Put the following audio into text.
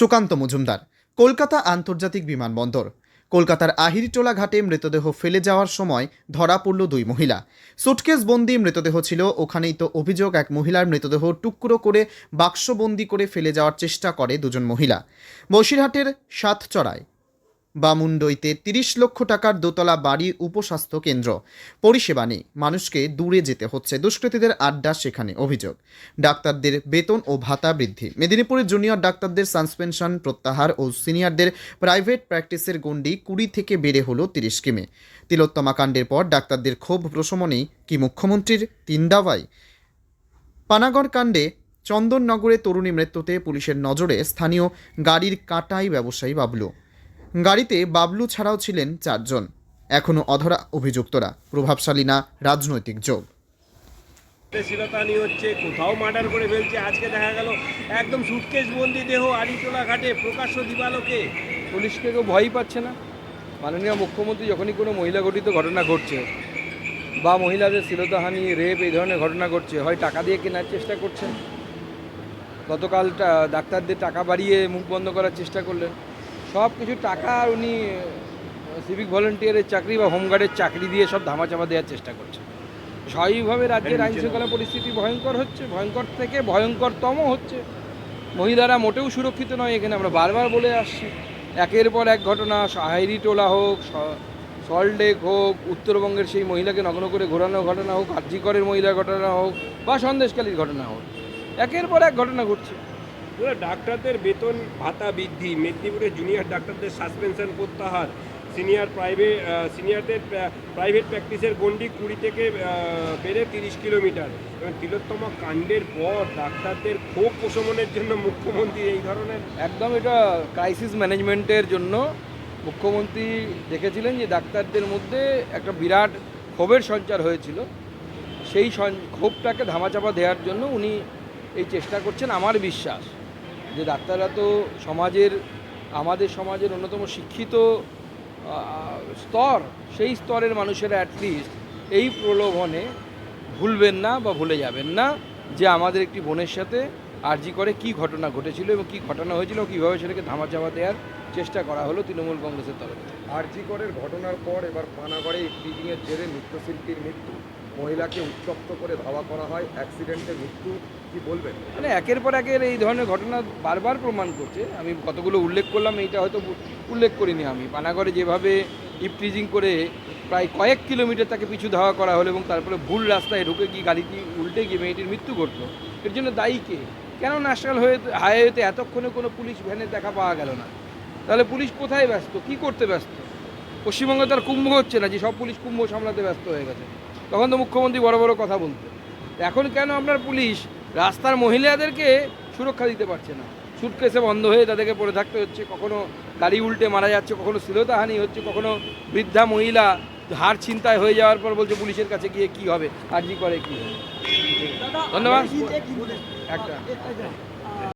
সুকান্ত মজুমদার, কলকাতা আন্তর্জাতিক বিমানবন্দর। কলকাতার আহিরিটোলা ঘাটে মৃতদেহ ফেলে যাওয়ার সময় ধরা পড়ল দুই মহিলা। সুটকেস বন্দি মৃতদেহ ছিল, ওখানেই তো অভিযোগ, এক মহিলার মৃতদেহ টুকরো করে বাক্সবন্দি করে ফেলে যাওয়ার চেষ্টা করে দুজন মহিলা। বসিরহাটের সাতচড়ায় বামুন্ডইতে তিরিশ লক্ষ টাকার দোতলা বাড়ি উপস্বাস্থ্য কেন্দ্র। পরিষেবা নেই। মানুষকে দূরে যেতে হচ্ছে। দুষ্কৃতীদের আড্ডা সেখানে অভিযোগ। ডাক্তারদের বেতন ও ভাতা বৃদ্ধি। মেদিনীপুরের জুনিয়র ডাক্তারদের সাসপেনশন প্রত্যাহার ও সিনিয়রদের প্রাইভেট প্র্যাকটিসের গণ্ডি কুড়ি থেকে বেড়ে হলো তিরিশ কিমে। তিলোত্তমা কাণ্ডের পর ডাক্তারদের ক্ষোভ প্রশমনেই কি মুখ্যমন্ত্রীর তিন দাওয়াই? পানাগড় কাণ্ডে চন্দননগরে তরুণী মৃত্যুতে পুলিশের নজরে স্থানীয় গাড়ির কাটাই ব্যবসায়ী বাবলু। গাড়িতে বাবলু ছাড়াও ছিলেন চারজন। এখনও অধরা অভিযুক্তরা প্রভাবশালী না রাজনৈতিক যোগ। শিলতানি হচ্ছে কোথাও মার্ডার করে ফেলছে আজকে দেখা গেল একদম সুটকেস বন্দি দেহ আড়িটোলা ঘাটে প্রকাশ্য দিবালোকে। পুলিশকে কেউ ভয়ই পাচ্ছে না। মাননীয় মুখ্যমন্ত্রী যখনই কোনো মহিলা ঘটিত ঘটনা ঘটছে বা মহিলাদের শ্লীলতাহানি রেপ এই ধরনের ঘটনা ঘটছে হয় টাকা দিয়ে কেনার চেষ্টা করছেন? গতকালটা ডাক্তারদের টাকা বাড়িয়ে মুখ বন্ধ করার চেষ্টা করলেন। সব কিছু টাকা আর উনি সিভিক ভলেন্টিয়ারের চাকরি বা হোমগার্ডের চাকরি দিয়ে সব ধামাচাপা দেওয়ার চেষ্টা করছে। স্বাভাবিকভাবে রাজ্যের আইন শৃঙ্খলা পরিস্থিতি ভয়ঙ্কর হচ্ছে ভয়ঙ্কর থেকে ভয়ঙ্করতম হচ্ছে। মহিলারা মোটেও সুরক্ষিত নয় এখানে আমরা বারবার বলে আসছি। একের পর এক ঘটনা হাইরি টোলা হোক সল্টলেক হোক উত্তরবঙ্গের সেই মহিলাকে নগ্ন করে ঘোরানোর ঘটনা হোক আর্যিকরের মহিলার ঘটনা হোক বা সন্দেশকালীর ঘটনা হোক একের পর এক ঘটনা ঘটছে। ডাক্তারদের বেতন, ভাতা বৃদ্ধি, মেদিনীপুরের জুনিয়র ডাক্তারদের সাসপেনশন প্রত্যাহার সিনিয়র প্রাইভেট সিনিয়রদের প্রাইভেট প্র্যাকটিসের গন্ডি কুড়ি থেকে বেড়ে তিরিশ কিলোমিটার। এবং তিলোত্তমা কাণ্ডের পর ডাক্তারদের ক্ষোভ প্রশমনের জন্য মুখ্যমন্ত্রী এই ধরনের একদম এটা ক্রাইসিস ম্যানেজমেন্টের জন্য মুখ্যমন্ত্রী দেখেছিলেন যে ডাক্তারদের মধ্যে একটা বিরাট ক্ষোভের সঞ্চার হয়েছিল। সেই ক্ষোভটাকে ধামাচাপা দেওয়ার জন্য উনি এই চেষ্টা করছেন, আমার বিশ্বাস। যে ডাক্তাররা তো সমাজের, আমাদের সমাজের অন্যতম শিক্ষিত স্তর, সেই স্তরের মানুষেরা অ্যাটলিস্ট এই প্রলোভনে ভুলবেন না বা ভুলে যাবেন না যে আমাদের একটি বোনের সাথে আরজি করে কি ঘটনা ঘটেছিল এবং কি ঘটনা হয়েছিল কীভাবে সেটাকে ধামাচাপা দেওয়ার চেষ্টা করা হলো তৃণমূল কংগ্রেসের তরফে। আরজিকরের ঘটনার পর এবার পানাগড়ে ইফটিজিংয়ের জেরে নৃত্যশিল্পীর মৃত্যু। মহিলাকে উত্তপ্ত করে ধাওয়া করা হয় অ্যাক্সিডেন্টে মৃত্যু, কি বলবেন? মানে একের পর একের এই ধরনের ঘটনা বারবার প্রমাণ করছে। আমি কতগুলো উল্লেখ করলাম, এইটা হয়তো উল্লেখ করিনি আমি। পানাগড়ে যেভাবে ইপটিজিং করে প্রায় কয়েক কিলোমিটার তাকে পিছু ধাওয়া করা হলো এবং তারপরে ভুল রাস্তায় ঢুকে গিয়ে গাড়িটি উল্টে গিয়ে মেয়েটির মৃত্যু ঘটলো। এর জন্য দায়ী কে? কেন ন্যাশনাল হয়ে হাইওয়েতে এতক্ষণে কোনো পুলিশ ভ্যানের দেখা পাওয়া গেল না? তাহলে পুলিশ কোথায় ব্যস্ত? কি করতে ব্যস্ত? পশ্চিমবঙ্গে তার কুম্ভ হচ্ছে না, যে সব পুলিশ কুম্ভ সামলাতে ব্যস্ত হয়ে গেছে। তখন তো মুখ্যমন্ত্রী বড় বড় কথা বলতো এখন কেন আপনার পুলিশ রাস্তার মহিলাদেরকে সুরক্ষা দিতে পারছে না? সুটকেসে বন্ধ হয়ে তাদেরকে পড়ে থাকতে হচ্ছে কখনো গাড়ি উল্টে মারা যাচ্ছে কখনো শ্লীলতাহানি হচ্ছে কখনো বৃদ্ধা মহিলা হার ছিনতাই হয়ে যাওয়ার পর বলছে পুলিশের কাছে গিয়ে কি হবে আর্জি করে কি হবে। ধন্যবাদ। একটা।